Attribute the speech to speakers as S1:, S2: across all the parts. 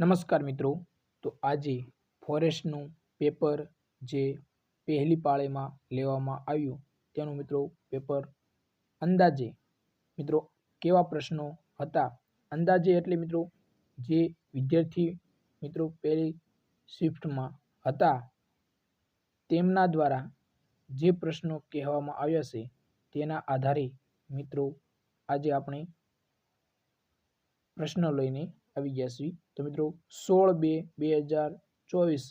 S1: નમસ્કાર મિત્રો. તો આજે ફોરેસ્ટનું પેપર જે પહેલી પાળીમાં લેવામાં આવ્યું, તેનું મિત્રો પેપર અંદાજે, મિત્રો કેવા પ્રશ્નો હતા? અંદાજે એટલે મિત્રો જે વિદ્યાર્થી મિત્રો પહેલી શિફ્ટમાં હતા, તેમના દ્વારા જે પ્રશ્નો કહેવામાં આવ્યા છે, તેના આધારે મિત્રો આજે આપણે પ્રશ્ન લઈને આવી ગયા છીએ તો મિત્રો, સોળ બે બે હજાર ચોવીસ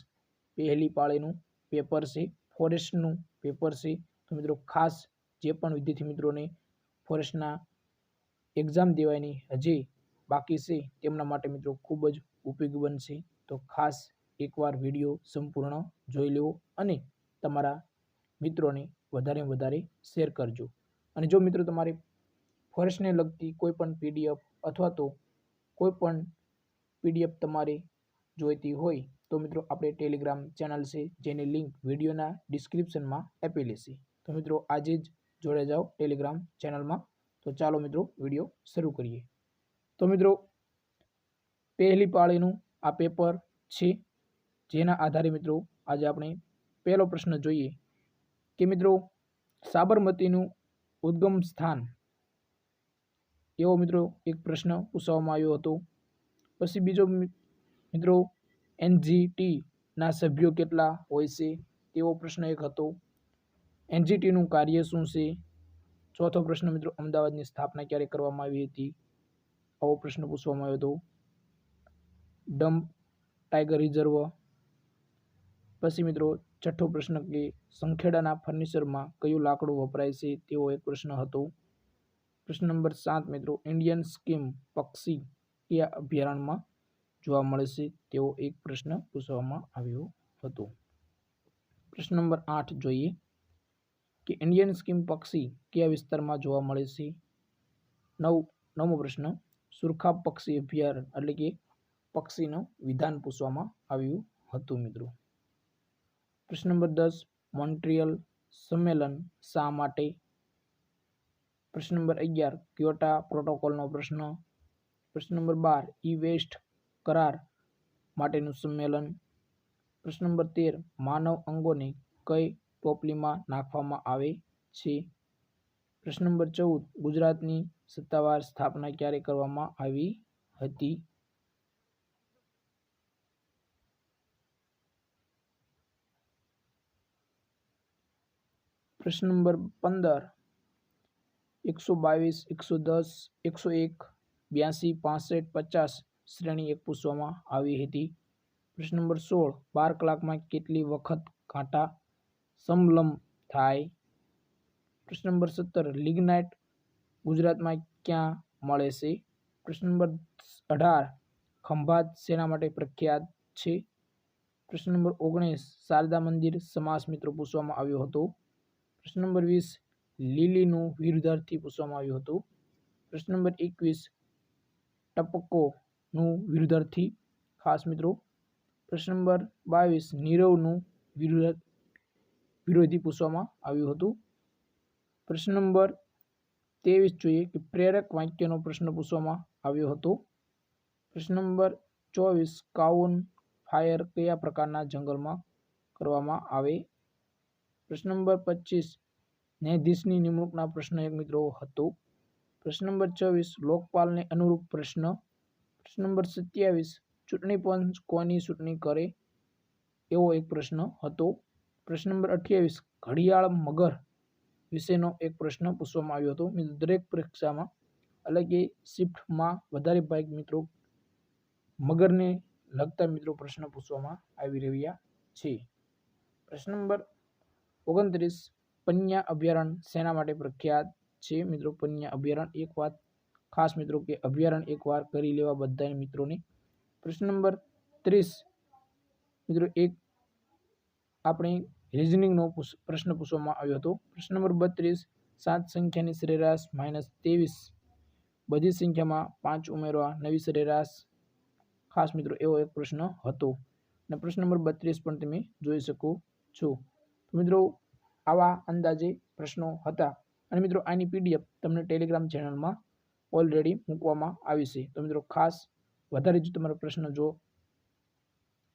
S1: પહેલી પાળીનું પેપર છે, ફોરેસ્ટનું પેપર છે. તો મિત્રો, ખાસ જે પણ વિદ્યાર્થી મિત્રોને ફોરેસ્ટના એક્ઝામ દેવાની હજી બાકી છે, તેમના માટે મિત્રો ખૂબ જ ઉપયોગી બનશે. તો ખાસ એકવાર વીડિયો સંપૂર્ણ જોઈ લેવો અને તમારા મિત્રોને વધારે વધારે શેર કરજો. અને જો મિત્રો તમારે ફોરેસ્ટને લગતી કોઈ પણ પીડીએફ અથવા તો કોઈ પણ પીડીએફ તમારે જોઈતી હોય તો મિત્રો આપણે ટેલિગ્રામ ચેનલ છે જેની લિંક વિડીયોના ડિસ્ક્રિપ્શનમાં આપેલી છે. તો મિત્રો આજે જ જોડે જાઓ ટેલિગ્રામ ચેનલમાં. તો ચાલો મિત્રો વીડિયો શરૂ કરીએ. તો મિત્રો પહેલી પાળીનું આ પેપર છે જેના આધારે મિત્રો આજે આપણે પહેલો પ્રશ્ન જોઈએ કે મિત્રો સાબરમતીનું ઉદ્ગમ સ્થાન એવો મિત્રો એક પ્રશ્ન પૂછવામાં આવ્યો હતો. પછી બીજો મિત્રો એનજીટીના સભ્યો કેટલા હોય છે? તેવો પ્રશ્ન એક હતો. એનજીટીનું કાર્ય શું છે? ચોથો પ્રશ્ન, મિત્રો, અમદાવાદની સ્થાપના ક્યારે કરવામાં આવી હતી? આવો પ્રશ્ન પૂછવામાં આવ્યો હતો. Dampa tiger reserve. પછી, મિત્રો, છઠ્ઠો પ્રશ્ન કે સંખેડાના ફર્નિચરમાં કયું લાકડું વપરાય છે? તેવો એક પ્રશ્ન હતો. પ્રશ્ન નંબર સાત, મિત્રો, ઇન્ડિયન સ્કીમ પક્ષી કયા અભયારણ્યમાં જોવા મળે છે તેવો એક પ્રશ્ન પૂછવામાં આવ્યો હતો. પ્રશ્ન નંબર આઠ જોઈએ કે ઇન્ડિયન સ્કીમ પક્ષી કયા વિસ્તારમાં જોવા મળે છે? નવ, નવમો પ્રશ્ન, સુરખા પક્ષી અભયારણ્ય એટલે કે પક્ષીનું વિધાન પૂછવામાં આવ્યું હતું મિત્રો. પ્રશ્ન નંબર દસ, મોન્ટ્રિયલ સંમેલન શા માટે? પ્રશ્ન નંબર અગિયાર, ક્યોટા પ્રોટોકોલનો પ્રશ્ન પ્રશ્ન નંબર બાર, ઈ વેસ્ટ કરાર માટેનું સંમેલન. પ્રશ્ન નંબર તેર, માનવ અંગોને કઈ ટોપલીમાં નાખવામાં આવે છે? પ્રશ્ન નંબર ચૌદ, ગુજરાતની સત્તાવાર સ્થાપના ક્યારે કરવામાં આવી હતી? પ્રશ્ન નંબર પંદર, એકસો બાવીસ, એકસો દસ, એકસો એક બ્યાસી, પાસઠ, પચાસ શ્રેણી એક પૂછવામાં આવી હતી. પ્રશ્ન નંબર સોળ, બાર કલાકમાં કેટલી વખત કાંટા સમલમ થાય? પ્રશ્ન નંબર સત્તર, લિગ્નાઇટ ગુજરાતમાં ક્યાં મળે છે? પ્રશ્ન નંબર અઢાર, ખંભાત શેના માટે પ્રખ્યાત છે? પ્રશ્ન નંબર ઓગણીસ, શારદા મંદિર સમાસ મિત્રો પૂછવામાં આવ્યો હતો. પ્રશ્ન નંબર વીસ, લીલીનું વિરુદ્ધાર્થી પૂછવામાં આવ્યું હતું. પ્રશ્ન નંબર એકવીસ ટપકોનું વિરુદ્ધાર્થી. ખાસ મિત્રો, પ્રશ્ન નંબર બાવીસ, નીરવનું વિરુદ્ધ વિરોધી પૂછવામાં આવ્યું હતું. પ્રશ્ન નંબર ત્રેવીસ જોઈએ કે પ્રેરક વાક્યનો પ્રશ્ન પૂછવામાં આવ્યો હતો. પ્રશ્ન નંબર ચોવીસ, કાઉન ફાયર કયા પ્રકારના જંગલમાં કરવામાં આવે? પ્રશ્ન નંબર પચીસ, ન્યાયાધીશની નિમણૂકના પ્રશ્ન એક મિત્રો હતો. પ્રશ્ન નંબર ચોવીસ, લોકપાલને અનુરૂપ પ્રશ્ન. પ્રશ્ન નંબર સત્યાવીસ, ચૂંટણી પંચ કોની ચૂંટણી કરે? એવો એક પ્રશ્ન હતો. પ્રશ્ન નંબર અઠ્યાવીસ, ઘડિયાળ મગર વિશેનો એક પ્રશ્ન પૂછવામાં આવ્યો હતો. દરેક પરીક્ષામાં, એટલે કે શિફ્ટમાં વધારે ભાગ મિત્રો, મગરને લગતા મિત્રો પ્રશ્ન પૂછવામાં આવી રહ્યા છે. પ્રશ્ન નંબર ઓગણત્રીસ, પન્યા અભયારણ્ય શેના માટે પ્રખ્યાત છે મિત્રો પન્યા અભયારણ્ય એક વાત ખાસ મિત્રો કે અભયારણ્ય એકવાર કરી લેવા બધા મિત્રોને. પ્રશ્ન નંબર ત્રીસ. મિત્રો, એક આપણે રિઝનિંગનો પ્રશ્ન પૂછવામાં આવ્યો હતો. પ્રશ્ન નંબર બત્રીસ. સાત સંખ્યાની સરેરાશ માઇનસ ત્રેવીસ. બધી સંખ્યામાં પાંચ ઉમેરવા નવી સરેરાશ. ખાસ મિત્રો, એવો એક પ્રશ્ન હતો. અને પ્રશ્ન નંબર બત્રીસ પણ તમે જોઈ શકો છો. મિત્રો, આવા અંદાજે પ્રશ્નો હતા. અને મિત્રો, આની પીડીએફ તમને ટેલિગ્રામ ચેનલમાં ઓલરેડી મૂકવામાં આવી છે. તો મિત્રો, ખાસ વધારે જો તમારો પ્રશ્ન જો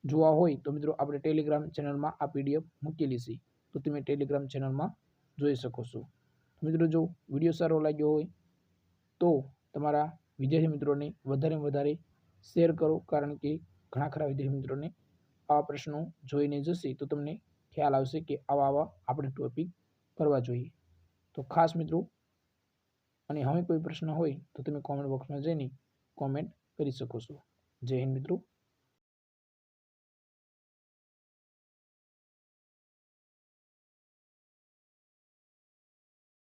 S1: જોવા હોય, તો મિત્રો, આપણે ટેલિગ્રામ ચેનલમાં આ પીડીએફ મૂકેલી છે. તો તમે ટેલિગ્રામ ચેનલમાં જોઈ શકો છો. મિત્રો, જો વીડિયો સારો લાગ્યો હોય, તો તમારા વિદ્યાર્થી મિત્રોને વધારે વધારે શેર કરો, કારણ કે ઘણા ખરા વિદ્યાર્થી મિત્રોને આવા પ્રશ્નો જોઈને જશે. તો તમને ખ્યાલ આવશે કે આવા આવા આપણે ટોપિક કરવા જોઈએ. તો ખાસ મિત્રો, અને હવે કોઈ પ્રશ્ન હોય તો તમે કોમેન્ટ બોક્સમાં જઈને કોમેન્ટ કરી શકો છો. જય હિન્દ મિત્રો.